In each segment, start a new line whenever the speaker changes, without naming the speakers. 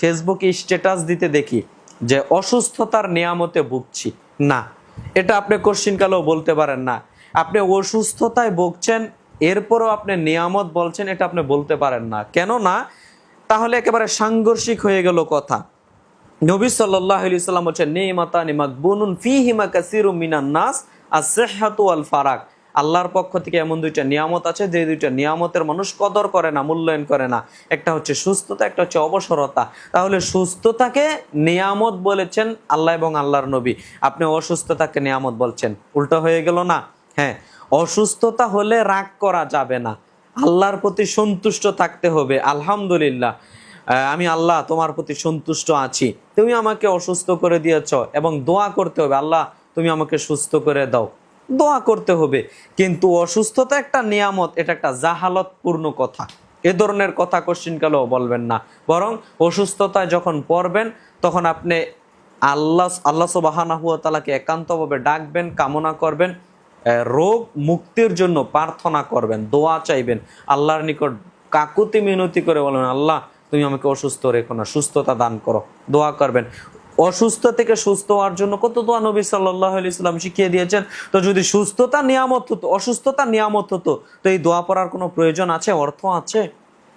ফেসবুকে স্ট্যাটাস দিতে দেখি যে অসুস্থতার নিয়ামতে ভুগছি। না, এটা আপনি কোশ্চিনকালেও বলতে পারেন না। আপনি অসুস্থতায় ভুগছেন, এরপরও আপনি নিয়ামত বলছেন, এটা আপনি বলতে পারেন না। কেন না তাহলে একেবারে সাংঘর্ষিক হয়ে গেল কথা। নবী সাল্লাহ সাল্লাম বলছেন নেমাতা নিমাক বুনুন ফি হিমা কাসিরু মিনান নাস আর সেহাতু আল ফারাক। আল্লাহর পক্ষ থেকে এমন দুইটা নিয়ামত আছে, যে দুইটা নিয়ামতের মানুষ কদর করে না, মূল্যায়ন করে না। একটা হচ্ছে সুস্থতা, একটা হচ্ছে অবসরতা। তাহলে সুস্থতাকে নিয়ামত বলেছেন আল্লাহ এবং আল্লাহর নবী। আপনি অসুস্থতাকে নিয়ামত বলছেন। উল্টো হয়ে গেল না? হ্যাঁ অসুস্থতা হলে রাগ করা যাবে না। আল্লাহর প্রতি সন্তুষ্ট থাকতে হবে, আলহামদুলিল্লাহ। আমি আল্লাহ, তোমার প্রতি সন্তুষ্ট আছি। তুমি আমাকে অসুস্থ করে দিয়েছ এবং দোয়া করতে হবে, আল্লাহ, তুমি আমাকে সুস্থ করে দাও। দোয়া করতে হবে। কিন্তু অসুস্থতা একটা নিয়ামত, এটা একটা জাহালতপূর্ণ কথা। এ ধরনের কথা কোশ্চিন কালেও বলবেন না। বরং অসুস্থতায় যখন পড়বেন, তখন আপনি আল্লাহ আল্লাহ সুবাহানাহুয়াতালাকে একান্তভাবে ডাকবেন, কামনা করবেন রোগ মুক্তির জন্য প্রার্থনা করবেন, দোয়া চাইবেন। আল্লাহর নিকট কাকুতি মিনতি করে বলবেন আল্লাহ, তুমি আমাকে অসুস্থ রেখো না, সুস্থতা দান করো। দোয়া করবেন। অসুস্থ থেকে সুস্থ হওয়ার জন্য কত দোয়া নবী সাল্লাহ ইসলাম শিখিয়ে দিয়েছেন? তো যদি সুস্থতা নিয়ামত হতো, অসুস্থতা নিয়ামত হতো, তো এই দোয়া পড়ার কোনো প্রয়োজন আছে? অর্থ আছে?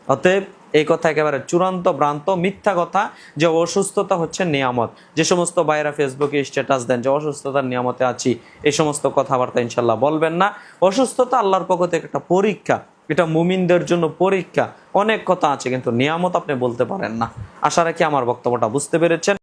অতএব এই কথা একেবারে চূড়ান্ত, ভ্রান্ত, মিথ্যা কথা যে অসুস্থতা হচ্ছে নিয়ামত। যে সমস্ত বাইরা ফেসবুকে স্ট্যাটাস দেন যে অসুস্থতার নিয়ামতে আছি, এই সমস্ত কথাবার্তা ইনশাল্লাহ বলবেন না। অসুস্থতা আল্লাহর পক্ষ থেকে একটা পরীক্ষা, এটা মুমিনদের জন্য পরীক্ষা। অনেক কথা আছে, কিন্তু নিয়ামত আপনি বলতে পারেন না। আশা রাখি আমার বক্তব্যটা বুঝতে পেরেছেন।